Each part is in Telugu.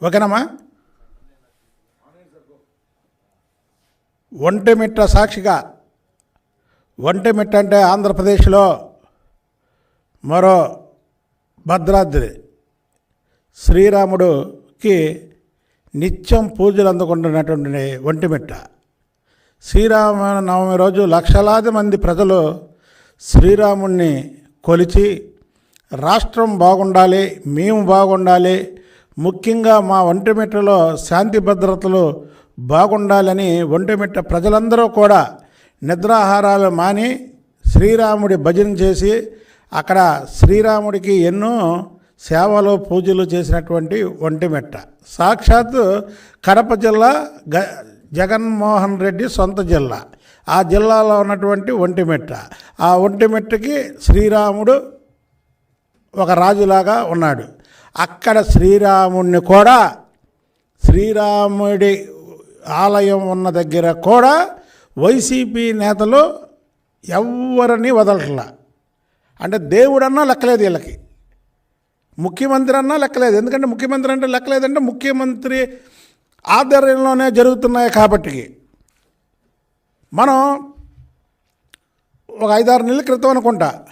ఓకేనమ్మా? ఒంటిమిట్ట సాక్షిగా ఒంటిమిట్ట అంటే ఆంధ్రప్రదేశ్లో మరో భద్రాద్రి. శ్రీరాముడుకి నిత్యం పూజలు అందుకుంటున్నటువంటి ఒంటిమిట్ట శ్రీరామ నవమి రోజు లక్షలాది మంది ప్రజలు శ్రీరాముణ్ణి కొలిచి రాష్ట్రం బాగుండాలి మేము బాగుండాలి ముఖ్యంగా మా ఒంటిమిట్టలో శాంతి భద్రతలు బాగుండాలని ఒంటిమిట్ట ప్రజలందరూ కూడా నిద్రాహారాలు మాని శ్రీరాముడి భజన చేసి అక్కడ శ్రీరాముడికి ఎన్నో సేవలు పూజలు చేసినటువంటి ఒంటిమిట్ట సాక్షాత్తు కడప జిల్లా గ జగన్మోహన్ రెడ్డి సొంత జిల్లా. ఆ జిల్లాలో ఉన్నటువంటి ఒంటిమిట్ట ఆ ఒంటిమిట్టకి శ్రీరాముడు ఒక రాజులాగా ఉన్నాడు. అక్కడ శ్రీరాముడిని కూడా శ్రీరాముడి ఆలయం ఉన్న దగ్గర కూడా వైసీపీ నేతలు ఎవరిని వదలట్లా. అంటే దేవుడన్నా లెక్కలేదు వీళ్ళకి. ముఖ్యమంత్రి అన్నా లెక్కలేదు. ఎందుకంటే ముఖ్యమంత్రి అంటే లెక్కలేదంటే ముఖ్యమంత్రి ఆధ్వర్యంలోనే జరుగుతున్నాయి కాబట్టి. మనం ఒక ఐదారు నెలల క్రితం అనుకుంటా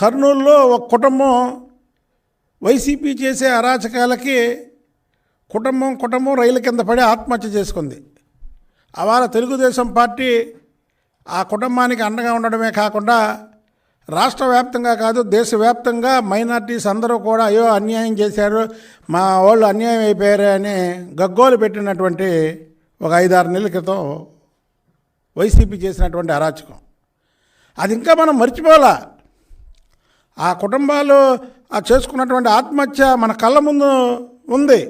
కర్నూలులో ఒక కుటుంబం వైసీపీ చేసే అరాచకాలకి కుటుంబం కుటుంబం రైలు కింద పడి ఆత్మహత్య చేసుకుంది. అవాళ తెలుగుదేశం పార్టీ ఆ కుటుంబానికి అండగా ఉండడమే కాకుండా రాష్ట్ర వ్యాప్తంగా కాదు దేశవ్యాప్తంగా మైనార్టీస్ అందరూ కూడా అయ్యో అన్యాయం చేశారు మా వాళ్ళు అన్యాయం అయిపోయారు అని గగ్గోలు పెట్టినటువంటి ఒక ఐదారు నెలల క్రితం వైసీపీ చేసినటువంటి అరాచకం. అది ఇంకా మనం మర్చిపోలే ఆ కుటుంబాలు ఆ చేసుకున్నటువంటి ఆత్మహత్య మన కళ్ళ ముందు ఉంది.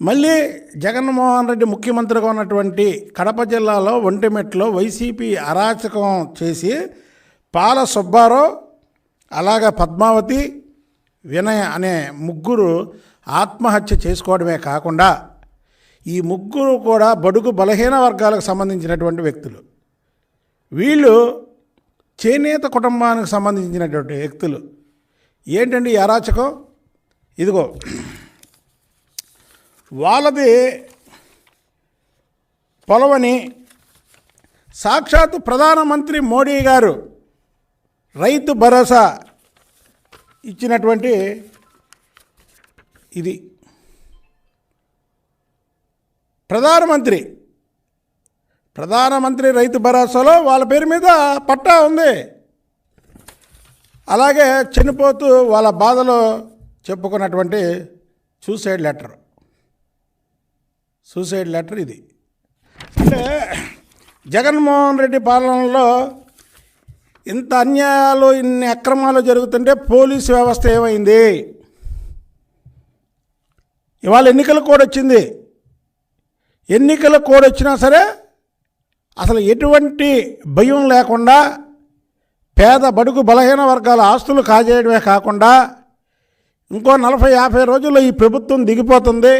మళ్ళీ జగన్మోహన్ రెడ్డి ముఖ్యమంత్రిగా ఉన్నటువంటి కడప జిల్లాలో ఒంటిమెట్లో వైసీపీ అరాచకం చేసి పాల సుబ్బారావు అలాగే పద్మావతి వినయ అనే ముగ్గురు ఆత్మహత్య చేసుకోవడమే కాకుండా ఈ ముగ్గురు కూడా బడుగు బలహీన వర్గాలకు సంబంధించినటువంటి వ్యక్తులు. వీళ్ళు చేనేత కుటుంబానికి సంబంధించినటువంటి వ్యక్తులు. ఏంటండి అరాచకం? ఇదిగో. వాళ్ళది పొలవని సాక్షాత్ ప్రధానమంత్రి మోడీ గారు రైతు భరోసా ఇచ్చినటువంటి ఇది. ప్రధానమంత్రి ప్రధానమంత్రి రైతు భరోసాలో వాళ్ళ పేరు మీద పట్టా ఉంది. అలాగే చనిపోతూ వాళ్ళ బాధలో చెప్పుకున్నటువంటి సూసైడ్ లెటర్. సూసైడ్ లెటర్ ఇది. అంటే జగన్మోహన్ రెడ్డి పాలనలో ఇంత అన్యాయాలు ఇన్ని అక్రమాలు జరుగుతుంటే పోలీసు వ్యవస్థ ఏమైంది? ఇవాళ ఎన్నికల కోడ్ వచ్చింది. ఎన్నికల కోడ్ వచ్చినా సరే అసలు ఎటువంటి భయం లేకుండా పేద బడుగు బలహీన వర్గాల ఆస్తులు కాజేయడమే కాకుండా ఇంకో నలభై యాభై రోజుల్లో ఈ ప్రభుత్వం దిగిపోతుంది.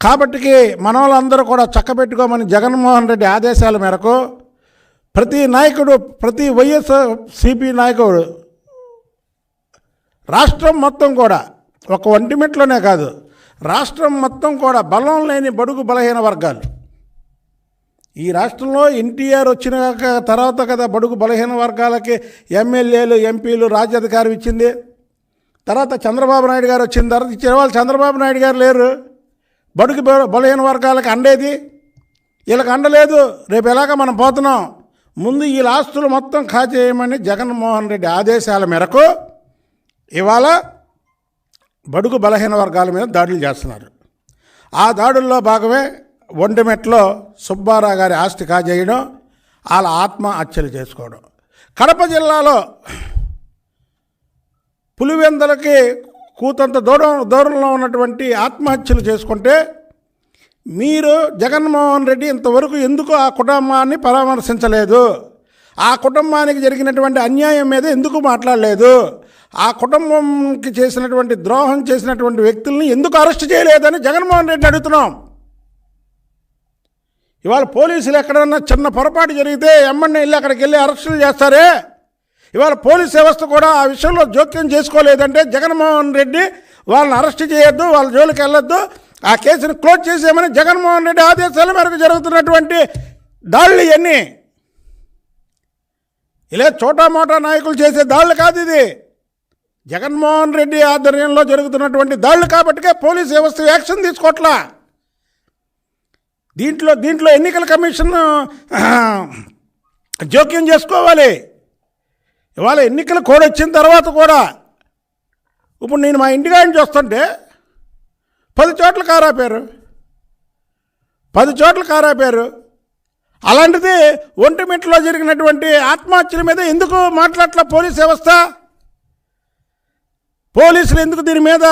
కాబట్టికి మన వాళ్ళందరూ కూడా చక్కబెట్టుకోమని జగన్మోహన్ రెడ్డి ఆదేశాల మేరకు ప్రతి నాయకుడు ప్రతి వైఎస్ సిపి నాయకుడు రాష్ట్రం మొత్తం కూడా ఒక ఒంటిమిట్లోనే కాదు రాష్ట్రం మొత్తం కూడా బలం లేని బడుగు బలహీన వర్గాలు. ఈ రాష్ట్రంలో ఎన్టీఆర్ వచ్చిన తర్వాత కదా బడుగు బలహీన వర్గాలకి ఎమ్మెల్యేలు ఎంపీలు రాజ్యాధికారం ఇచ్చింది. తర్వాత చంద్రబాబు నాయుడు గారు వచ్చిన తర్వాత ఇచ్చిన వాళ్ళు చంద్రబాబు నాయుడు గారు లేరు. బడుగు బలహీన వర్గాలకు అండేది. వీళ్ళకి అండలేదు. రేపు ఎలాగ మనం పోతున్నాం? ముందు ఈ ఆస్తులు మొత్తం కాజేయమని జగన్మోహన్ రెడ్డి ఆదేశాల మేరకు ఇవాళ బడుగు బలహీన వర్గాల మీద దాడులు చేస్తున్నారు. ఆ దాడుల్లో భాగమే ఒండిమెట్లో సుబ్బారావు గారి ఆస్తి కాజేయడం వాళ్ళ ఆత్మహత్యలు చేసుకోవడం. కడప జిల్లాలో పులివెందలకి కూతంత దూరం దూరంలో ఉన్నటువంటి ఆత్మహత్యలు చేసుకుంటే మీరు జగన్మోహన్ రెడ్డి ఇంతవరకు ఎందుకు ఆ కుటుంబాన్ని పరామర్శించలేదు? ఆ కుటుంబానికి జరిగినటువంటి అన్యాయం మీద ఎందుకు మాట్లాడలేదు? ఆ కుటుంబంకి చేసినటువంటి ద్రోహం చేసినటువంటి వ్యక్తుల్ని ఎందుకు అరెస్ట్ చేయలేదని జగన్మోహన్ రెడ్డి అడుగుతున్నాం. ఇవాళ పోలీసులు ఎక్కడన్నా చిన్న పొరపాటు జరిగితే ఎమ్మెల్యే వెళ్ళి అక్కడికి వెళ్ళి అరెస్టులు చేస్తారే? ఇవాళ పోలీస్ వ్యవస్థ కూడా ఆ విషయంలో జోక్యం చేసుకోలేదంటే జగన్మోహన్ రెడ్డి వాళ్ళని అరెస్ట్ చేయొద్దు వాళ్ళ జోలికి వెళ్ళొద్దు ఆ కేసును క్లోజ్ చేసేయమని జగన్మోహన్ రెడ్డి ఆదేశాల మేరకు జరుగుతున్నటువంటి దాడులు ఇవన్నీ. ఇలా చోటా మోటా నాయకులు చేసే దాళ్ళు కాదు ఇది. జగన్మోహన్ రెడ్డి ఆధ్వర్యంలో జరుగుతున్నటువంటి దాడులు కాబట్టికే పోలీస్ వ్యవస్థ యాక్షన్ తీసుకోవట్లా దీంట్లో దీంట్లో ఎన్నికల కమిషన్ జోక్యం చేసుకోవాలి. ఇవాళ ఎన్నికల కోడ్ వచ్చిన తర్వాత కూడా ఇప్పుడు నేను మా ఇంటికాడిని చూస్తుంటే పది చోట్ల కారాపారు పది చోట్ల కారాపారు అలాంటిది ఒంటిమిట్లో జరిగినటువంటి ఆత్మహత్యల మీద ఎందుకు మాట్లాడట్ల పోలీస్ వ్యవస్థ? పోలీసులు ఎందుకు దీని మీద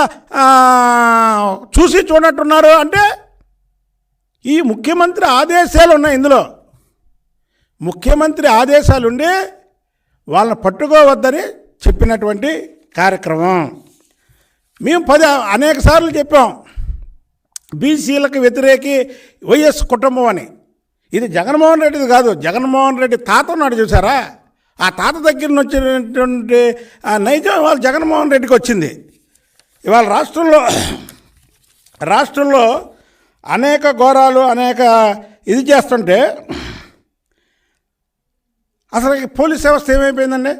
చూసి చూడట్టున్నారు అంటే ఈ ముఖ్యమంత్రి ఆదేశాలు ఉన్నాయి ఇందులో. ముఖ్యమంత్రి ఆదేశాలుండి వాళ్ళని పట్టుకోవద్దని చెప్పినటువంటి కార్యక్రమం. మేము పది అనేక సార్లు చెప్పాం. బీసీలకు వ్యతిరేకి వైఎస్ కుటుంబం అని. ఇది జగన్మోహన్ రెడ్డిది కాదు జగన్మోహన్ రెడ్డి తాత ఉన్నాడు చూసారా? ఆ తాత దగ్గర నుంచి వచ్చినటువంటి ఆ నైజం ఇవాళ జగన్మోహన్ రెడ్డికి వచ్చింది. ఇవాళ రాష్ట్రంలో రాష్ట్రంలో అనేక ఘోరాలు అనేక ఇది చేస్తుంటే అసలు పోలీస్ వ్యవస్థ ఏమైపోయిందండి?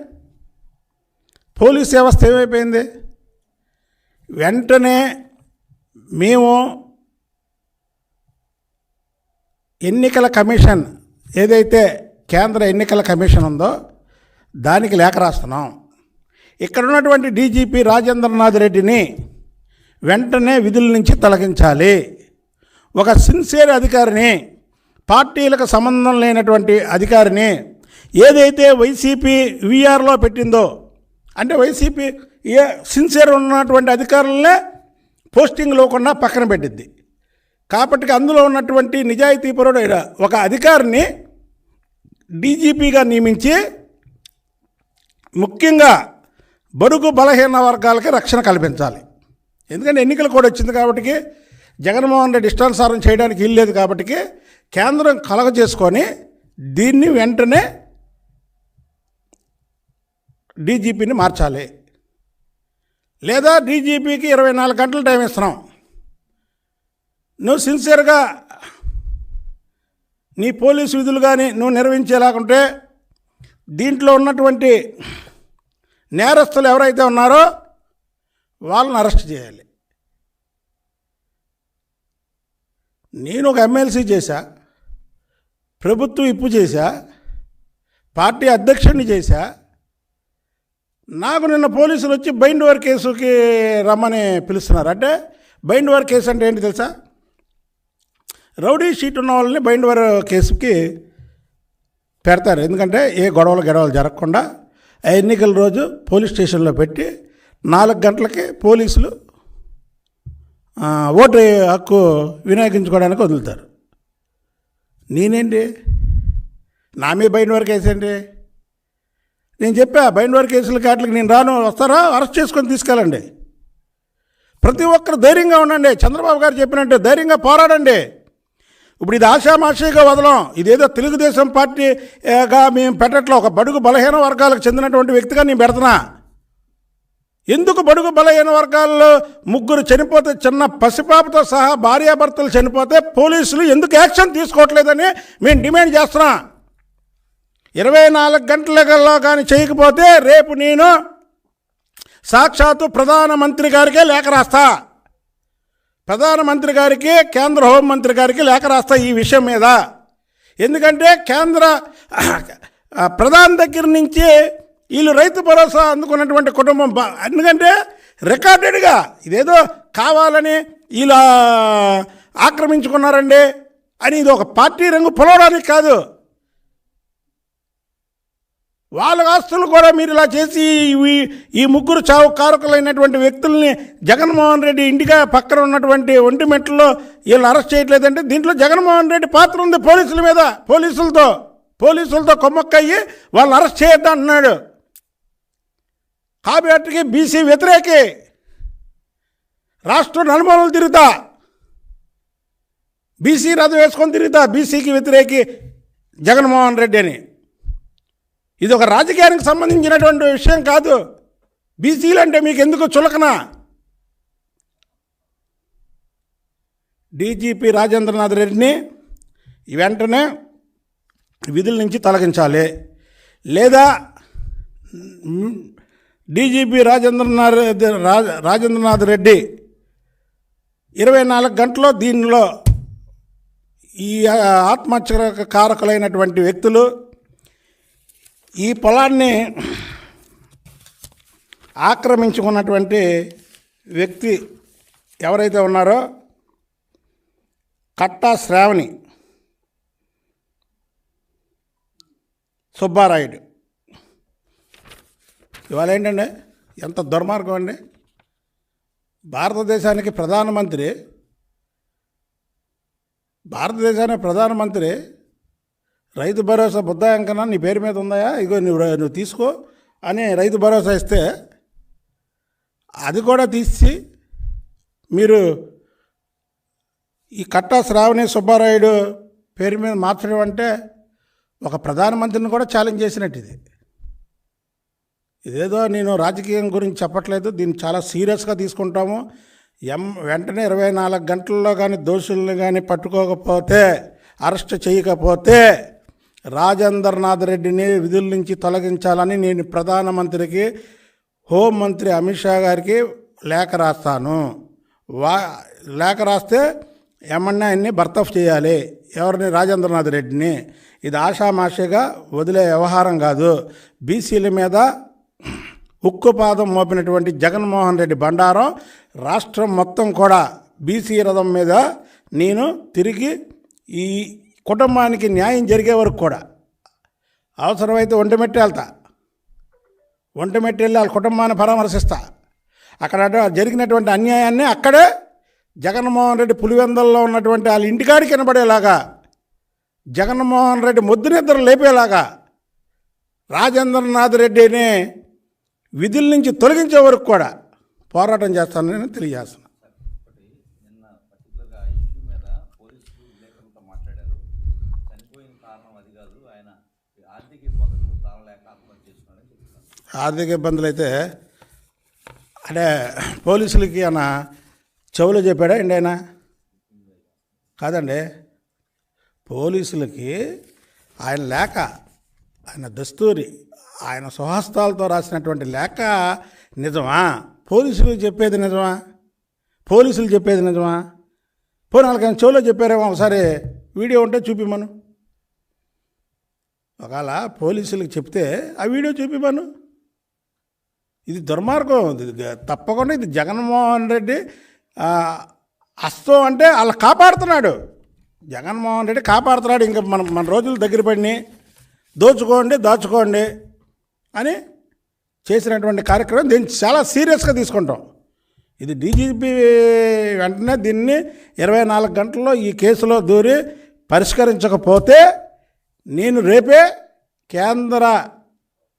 పోలీస్ వ్యవస్థ ఏమైపోయింది? వెంటనే మేము ఎన్నికల కమిషన్ ఏదైతే కేంద్ర ఎన్నికల కమిషన్ ఉందో దానికి లేఖ రాస్తున్నాం. ఇక్కడ ఉన్నటువంటి డీజీపీ రాజేంద్రనాథ్ రెడ్డిని వెంటనే విధుల నుంచి తొలగించాలి. ఒక సిన్సియర్ అధికారిని పార్టీలకు సంబంధం లేనటువంటి అధికారిని ఏదైతే వైసీపీ వీఆర్లో పెట్టిందో అంటే వైసీపీ ఏ సిన్సియర్ ఉన్నటువంటి అధికారులనే పోస్టింగ్ లేకుండా పక్కన పెట్టింది కాబట్టి అందులో ఉన్నటువంటి నిజాయితీపరుడు ఒక అధికారిని డీజీపీగా నియమించి ముఖ్యంగా బడుగు బలహీన వర్గాలకి రక్షణ కల్పించాలి. ఎందుకంటే ఎన్నికలు కూడా వచ్చింది కాబట్టి జగన్మోహన్ రెడ్డి ఇష్టానుసారం చేయడానికి వీల్లేదు కాబట్టి కేంద్రం కలగ చేసుకొని దీన్ని వెంటనే డీజీపీని మార్చాలి. లేదా డీజీపీకి ఇరవై నాలుగు గంటలు టైం ఇస్తున్నాం. నువ్వు సిన్సియర్గా నీ పోలీసు విధులు కానీ నువ్వు నిర్వహించేలాగుంటే దీంట్లో ఉన్నటువంటి నేరస్తులు ఎవరైతే ఉన్నారో వాళ్ళని అరెస్ట్ చేయాలి. నేను ఒక ఎమ్మెల్సీ చేశా ప్రభుత్వం ఇప్పు చేశా పార్టీ అధ్యక్షుడిని చేశా. నాకు నిన్న పోలీసులు వచ్చి బైండ్ వర్ కేసుకి రమ్మని పిలుస్తున్నారు. అంటే బైండ్ వర్ కేసు అంటే ఏంటి తెలుసా? రౌడీ షీట్ ఉన్న వాళ్ళని బైండ్ వర్ కేసుకి పెడతారు. ఎందుకంటే ఏ గొడవలు గొడవలు జరగకుండా ఆ ఎన్నికల రోజు పోలీస్ స్టేషన్లో పెట్టి నాలుగు గంటలకి పోలీసులు ఓటు హక్కు వినియోగించుకోవడానికి వదులుతారు. నేనేంటి? నా మీద బయట వరకు వేసేయండి నేను చెప్పా బయట వరకు కేసుల కాట్లకి నేను రాను వస్తారా? అరెస్ట్ చేసుకొని తీసుకెళ్ళండి. ప్రతి ఒక్కరు ధైర్యంగా ఉండండి. చంద్రబాబు గారు చెప్పినట్టు ధైర్యంగా పోరాడండి. ఇప్పుడు ఇది ఆషామాషిగా వదలం. ఇదేదో తెలుగుదేశం పార్టీగా మేము పెట్టట్లో ఒక బడుగు బలహీన వర్గాలకు చెందినటువంటి వ్యక్తిగా నేను పెడుతున్నా. ఎందుకు బడుగు బలహీన వర్గాల్లో ముగ్గురు చనిపోతే చిన్న పసిపాపతో సహా భార్యాభర్తలు చనిపోతే పోలీసులు ఎందుకు యాక్షన్ తీసుకోవట్లేదని మేము డిమాండ్ చేస్తున్నాం. ఇరవై నాలుగు గంటలలో కానీ చేయకపోతే రేపు నేను సాక్షాత్తు ప్రధానమంత్రి గారికే లేఖ రాస్తా. ప్రధానమంత్రి గారికి కేంద్ర హోంమంత్రి గారికి లేఖ రాస్తా ఈ విషయం మీద. ఎందుకంటే కేంద్ర ప్రధాని దగ్గర నుంచి వీళ్ళు రైతు భరోసా అందుకున్నటువంటి కుటుంబం ఎందుకంటే రికార్డెడ్గా ఇదేదో కావాలని వీళ్ళు ఆక్రమించుకున్నారండి అని ఇది ఒక పార్టీ రంగు పొలవడానికి కాదు. వాళ్ళ ఆస్తులు కూడా మీరు ఇలా చేసి ఈ ముగ్గురు చావు కారకులైనటువంటి వ్యక్తుల్ని జగన్మోహన్ రెడ్డి ఇంటిగా పక్కన ఉన్నటువంటి ఒంటిమెట్లలో వీళ్ళు అరెస్ట్ చేయట్లేదంటే దీంట్లో జగన్మోహన్ రెడ్డి పాత్ర ఉంది పోలీసుల మీద పోలీసులతో పోలీసులతో కొమ్మక్కయ్యి వాళ్ళు అరెస్ట్ చేయొద్దు అంటున్నాడు కాబట్టి బీసీ వ్యతిరేకి రాష్ట్రం నలుమూలలు తిరుగుతా. బీసీ రథం వేసుకొని తిరుగుతా బీసీకి వ్యతిరేకి జగన్మోహన్ రెడ్డి అని. ఇది ఒక రాజకీయానికి సంబంధించినటువంటి విషయం కాదు. బీసీలు అంటే మీకు ఎందుకు చులకన? డీజీపీ రాజేంద్రనాథ్ రెడ్డిని వెంటనే విధుల నుంచి తొలగించాలి. లేదా డీజీపీ రాజేంద్రనాథ్ రాజేంద్రనాథ్ రెడ్డి ఇరవై నాలుగు గంటల్లో దీనిలో ఈ ఆ, ఆత్మహత్య కారకులైనటువంటి వ్యక్తులు ఈ పొలాన్ని ఆక్రమించుకున్నటువంటి వ్యక్తి ఎవరైతే ఉన్నారో కట్టా శ్రావణి సుబ్బారాయుడు. ఇవాళ ఏంటండి ఎంత దుర్మార్గం అండి. భారతదేశానికి ప్రధానమంత్రి భారతదేశానికి ప్రధానమంత్రి రైతు భరోసా బుద్ధాయంకన నీ పేరు మీద ఉందాయా? ఇగో నువ్వు నువ్వు తీసుకో అని రైతు భరోసా ఇస్తే అది కూడా తీసి మీరు ఈ కట్టా శ్రావణి సుబ్బారాయుడు పేరు మీద మార్చడం అంటే ఒక ప్రధానమంత్రిని కూడా ఛాలెంజ్ చేసినట్టు ఇది. ఇదేదో నేను రాజకీయం గురించి చెప్పట్లేదు దీన్ని చాలా సీరియస్గా తీసుకుంటాము. ఎం వెంటనే ఇరవై నాలుగు గంటల్లో కానీ దోషుల్ని కానీ పట్టుకోకపోతే అరెస్ట్ చేయకపోతే రాజేంద్రనాథ్ రెడ్డిని విధుల నుంచి తొలగించాలని నేను ప్రధానమంత్రికి హోంమంత్రి అమిత్ షా గారికి లేఖ రాస్తాను. వా లేఖ రాస్తే ఏమన్నా ఆయన్ని బర్తఫ్ చేయాలి. ఎవరిని? రాజేంద్రనాథ్ రెడ్డిని. ఇది ఆషామాషిగా వదిలే వ్యవహారం కాదు. బీసీల మీద ఉక్కుపాదం మోపినటువంటి జగన్మోహన్ రెడ్డి బండారం రాష్ట్రం మొత్తం కూడా బీసీ రథం మీద నేను తిరిగి ఈ కుటుంబానికి న్యాయం జరిగే వరకు కూడా అవసరమైతే ఒంటిమెట్టి వెళ్తా. ఒంటిమెట్టి వెళ్ళి వాళ్ళ కుటుంబాన్ని పరామర్శిస్తా. అక్కడ జరిగినటువంటి అన్యాయాన్ని అక్కడే జగన్మోహన్ రెడ్డి పులివెందల్లో ఉన్నటువంటి వాళ్ళ ఇంటికాడి కనబడేలాగా జగన్మోహన్ రెడ్డి ముద్దు నిద్ర లేపేలాగా రాజేంద్రనాథ్ రెడ్డిని విధుల నుంచి తొలగించే వరకు కూడా పోరాటం చేస్తానని తెలియజేస్తున్నాను చనిపోయిన కారణం ఆయన ఆర్థిక ఇబ్బందులు ఆర్థిక ఇబ్బందులు అయితే అంటే పోలీసులకి ఆయన చెవులు చెప్పాడా అండి ఆయన? కాదండి. పోలీసులకి ఆయన లేక ఆయన దస్తూరి ఆయన స్వహస్తాలతో రాసినటువంటి లేఖ నిజమా? పోలీసులు చెప్పేది నిజమా? పోలీసులు చెప్పేది నిజమా? పోనీ వాళ్ళకి చెవులో చెప్పారేమో ఒకసారి వీడియో ఉంటే చూపిమను ఒకవేళ పోలీసులకు చెప్తే ఆ వీడియో చూపిమను ఇది దుర్మార్గం. తప్పకుండా ఇది జగన్మోహన్ రెడ్డి అస్తం అంటే వాళ్ళు కాపాడుతున్నాడు. జగన్మోహన్ రెడ్డి కాపాడుతున్నాడు. ఇంకా మన మన రోజులు దగ్గర పడినాయి. దోచుకోండి దాచుకోండి. అని చేసినటువంటి కార్యక్రమం దీన్ని చాలా సీరియస్గా తీసుకుంటాం. ఇది డీజీపీ వెంటనే దీన్ని ఇరవై నాలుగు గంటల్లో ఈ కేసులో దూరి పరిష్కరించకపోతే నేను రేపే కేంద్ర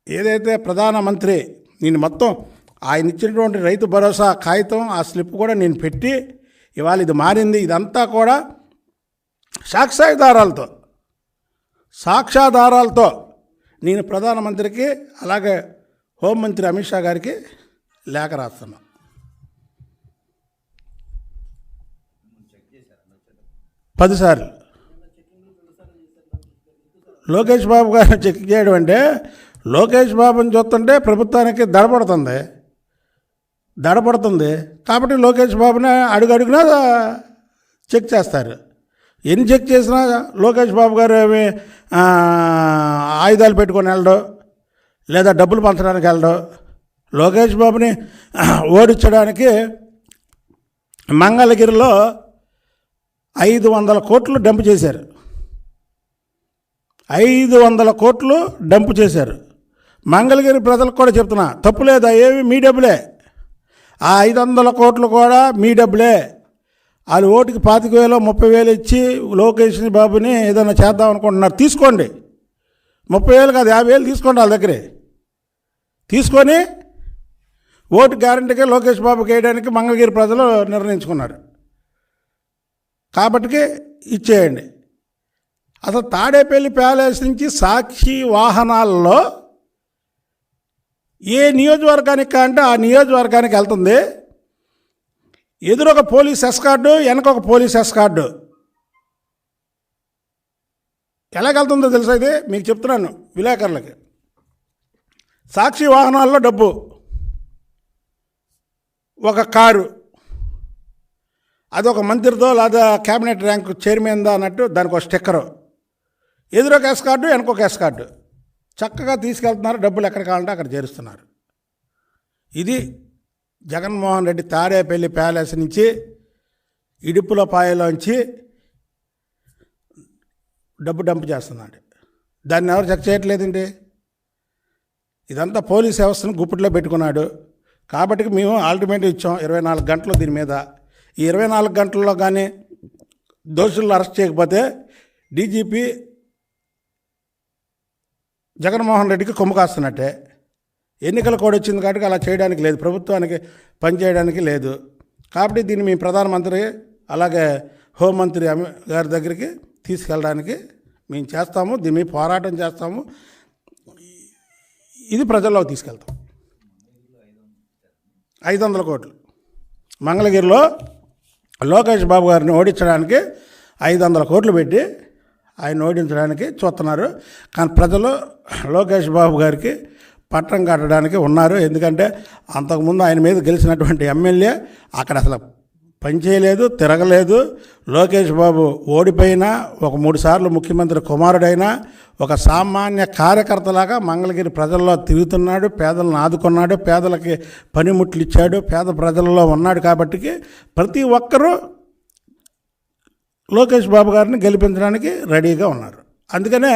ఏదైతే ప్రధానమంత్రి నేను మొత్తం ఆయన ఇచ్చినటువంటి రైతు భరోసా కాగితం ఆ స్లిప్ కూడా నేను పెట్టి ఇవాళ ఇది మారింది. ఇదంతా కూడా సాక్ష్యాధారాలతో సాక్ష్యాధారాలతో నేను ప్రధానమంత్రికి అలాగే హోంమంత్రి అమిత్ షా గారికి లేఖ రాస్తున్నా. పదిసార్లు లోకేష్ బాబు గారిని చెక్ చేయడం అంటే లోకేష్ బాబుని చూస్తుంటే ప్రభుత్వానికి దడపడుతుంది. దడపడుతుంది. కాబట్టి లోకేష్ బాబుని అడుగు అడుగునా చెక్ చేస్తారు. ఎన్ని చెక్ చేసినా లోకేష్ బాబు గారు ఏమి ఆయుధాలు పెట్టుకొని వెళ్ళడు లేదా డబ్బులు పంచడానికి వెళ్ళడు లోకేష్ బాబుని ఓడించడానికి మంగళగిరిలో ఐదు వందల కోట్లు డంప్ చేశారు. ఐదు వందల కోట్లు డంప్ చేశారు. మంగళగిరి ప్రజలకు కూడా చెప్తున్నా తప్పు లేదు ఏవి మీ డబ్బులే. ఆ ఐదు వందల కోట్లు కూడా మీ డబ్బులే. వాళ్ళు ఓటుకి పాతిక వేలు ముప్పై వేలు ఇచ్చి లోకేష్ బాబుని ఏదైనా చేద్దాం అనుకుంటున్నారు. తీసుకోండి. ముప్పై వేలు కాదు యాభై వేలు తీసుకోండి వాళ్ళ దగ్గరే. తీసుకొని ఓటు గ్యారంటీగా లోకేష్ బాబుకి వేయడానికి మంగళగిరి ప్రజలు నిర్ణయించుకున్నారు. కాబట్టి ఇచ్చేయండి. అసలు తాడేపల్లి ప్యాలెస్ నుంచి సాక్షి వాహనాల్లో ఏ నియోజకవర్గానికి అంటే ఆ నియోజకవర్గానికి వెళ్తుంది. ఎదురొక పోలీస్ ఎస్కార్డు వెనక ఒక పోలీస్ ఎస్కార్డు. ఎలాగెళ్తుందో తెలుసా ఇది? మీకు చెప్తున్నాను విలేకరులకి. సాక్షి వాహనాల్లో డబ్బు. ఒక కారు. అదొక మంత్రితో లేదా క్యాబినెట్ ర్యాంక్ చైర్మన్దా అన్నట్టు దానికి ఒక స్టిక్కరు. ఎదురొక ఎస్ కార్డు వెనకొక ఎస్ కార్డు చక్కగా తీసుకెళ్తున్నారు డబ్బులు ఎక్కడ కావాలంటే అక్కడ చేరుస్తున్నారు. ఇది జగన్మోహన్ రెడ్డి తాడేపల్లి ప్యాలెస్ నుంచి ఇడుపుల పాయలోంచి డబ్బు డంప్ చేస్తున్నాడు. దాన్ని ఎవరు చెక్ చేయట్లేదండి? ఇదంతా పోలీస్ వ్యవస్థను గుప్పిట్లో పెట్టుకున్నాడు. కాబట్టి మేము ఆల్టిమేటివ్ ఇచ్చాం ఇరవై నాలుగు గంటలు దీని మీద. ఈ ఇరవై నాలుగు గంటల్లో కానీ దోషులను అరెస్ట్ చేయకపోతే డీజీపీ జగన్మోహన్ రెడ్డికి కొమ్ము కాస్తున్నట్టే. ఎన్నికల కోడ్ వచ్చింది కాబట్టి అలా చేయడానికి లేదు. ప్రభుత్వానికి పనిచేయడానికి లేదు. కాబట్టి దీన్ని మీ ప్రధానమంత్రి అలాగే హోంమంత్రి గారి దగ్గరికి తీసుకెళ్ళడానికి మేము చేస్తాము. దీని మీద పోరాటం చేస్తాము. ఇది ప్రజల్లో తీసుకెళ్తాం. ఐదు వందల కోట్లు. మంగళగిరిలో లోకేష్ బాబు గారిని ఓడించడానికి ఐదు వందల కోట్లు పెట్టి ఆయన ఓడించడానికి చూస్తున్నారు. కానీ ప్రజలు లోకేష్ బాబు గారికి పట్టం కట్టడానికి ఉన్నారు. ఎందుకంటే అంతకుముందు ఆయన మీద గెలిచినటువంటి ఎమ్మెల్యే అక్కడ అసలు పనిచేయలేదు తిరగలేదు. లోకేష్ బాబు ఓడిపోయినా ఒక మూడు సార్లు ముఖ్యమంత్రి కుమారుడైనా ఒక సామాన్య కార్యకర్తలాగా మంగళగిరి ప్రజల్లో తిరుగుతున్నాడు పేదలను ఆదుకున్నాడు పేదలకి పనిముట్లు ఇచ్చాడు పేద ప్రజల్లో ఉన్నాడు కాబట్టి ప్రతి ఒక్కరూ లోకేష్ బాబు గారిని గెలిపించడానికి రెడీగా ఉన్నారు. అందుకనే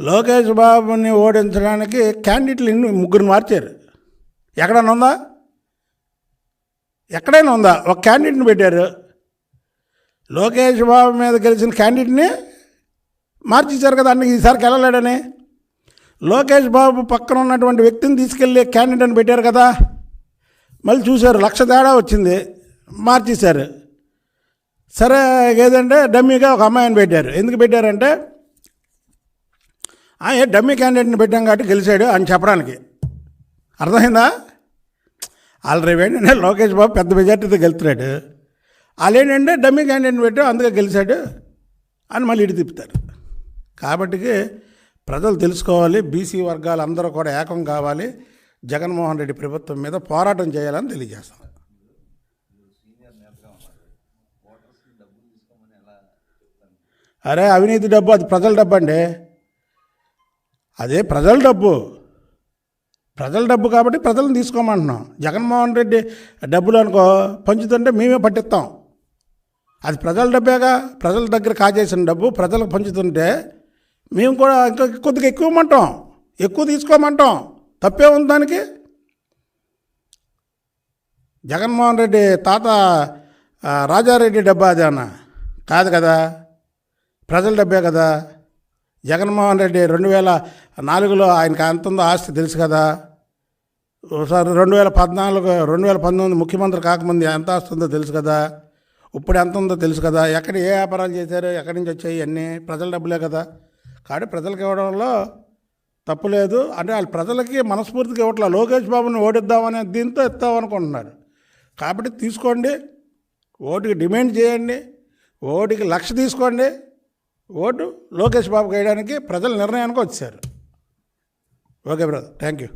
లోకేష్ బాబుని ఓడించడానికి క్యాండిడేట్లు ఇన్ని ముగ్గురు మార్చారు. ఎక్కడైనా ఉందా? ఎక్కడైనా ఉందా? ఒక క్యాండిడేట్ని పెట్టారు. లోకేష్ బాబు మీద గెలిచిన క్యాండిడేట్ని మార్చేశారు కదా అన్ని ఈసారికి వెళ్ళలేడని. లోకేష్ బాబు పక్కన ఉన్నటువంటి వ్యక్తిని తీసుకెళ్ళి క్యాండిడేట్ని పెట్టారు కదా మళ్ళీ చూశారు లక్ష తేడా వచ్చింది మార్చేశారు. సరే ఏదంటే డమ్మీగా ఒక అమ్మాయిని పెట్టారు. ఎందుకు పెట్టారంటే ఏ డమ్మీ క్యాండిడేట్ని పెట్టాం కాబట్టి గెలిచాడు అని చెప్పడానికి. అర్థమైందా? ఆల్రెడీ ఏంటంటే లోకేష్ బాబు పెద్ద మెజార్టీతో గెలుతున్నాడు వాళ్ళు ఏంటంటే డమ్మీ క్యాండిడేట్ని పెట్టాం అందుకే గెలిచాడు అని మళ్ళీ ఇటు తిప్పుతారు. కాబట్టి ప్రజలు తెలుసుకోవాలి బీసీ వర్గాలు అందరూ కూడా ఏకం కావాలి జగన్మోహన్ రెడ్డి ప్రభుత్వం మీద పోరాటం చేయాలని తెలియజేస్తాం. అరే అవినీతి డబ్బు అది ప్రజల డబ్బు అండి. అదే ప్రజల డబ్బు. ప్రజల డబ్బు కాబట్టి ప్రజలను తీసుకోమంటున్నాం. జగన్మోహన్ రెడ్డి డబ్బులు అనుకో పంచుతుంటే మేమే పట్టిస్తాం. అది ప్రజల డబ్బేగా ప్రజల దగ్గర కాజేసిన డబ్బు ప్రజలకు పంచుతుంటే మేము కూడా ఇంకా కొద్దిగా ఎక్కువ ఇమ్మంటాం. ఎక్కువ తీసుకోమంటాం. తప్పే ఉంది దానికి. జగన్మోహన్ రెడ్డి తాత రాజారెడ్డి డబ్బా అది అన్న కాదు కదా. ప్రజల డబ్బే కదా. జగన్మోహన్ రెడ్డి రెండు వేల నాలుగులో ఆయనకి అంతందో ఉందో ఆస్తి తెలుసు కదా. ఒకసారి రెండు వేల పద్నాలుగు రెండు వేల పంతొమ్మిది ముఖ్యమంత్రి కాకముందు ఎంత ఆస్తి ఉందో తెలుసు కదా. ఇప్పుడు ఎంత ఉందో తెలుసు కదా. ఎక్కడ ఏ వ్యాపారాలు చేశారు ఎక్కడి నుంచి వచ్చాయి అన్నీ ప్రజల డబ్బులే కదా. కాబట్టి ప్రజలకు ఇవ్వడంలో తప్పు లేదు. అంటే వాళ్ళు ప్రజలకి మనస్ఫూర్తిగా ఇవ్వట్లా. లోకేష్ బాబుని ఓడిద్దామనే దీంతో ఇస్తామనుకుంటున్నారు కాబట్టి తీసుకోండి. ఓటుకి డిమాండ్ చేయండి. ఓటుకి లక్ష తీసుకోండి. ఓటు లోకేష్ బాబుకి వేయడానికి ప్రజల నిర్ణయానికి వచ్చారు. Okay brother thank you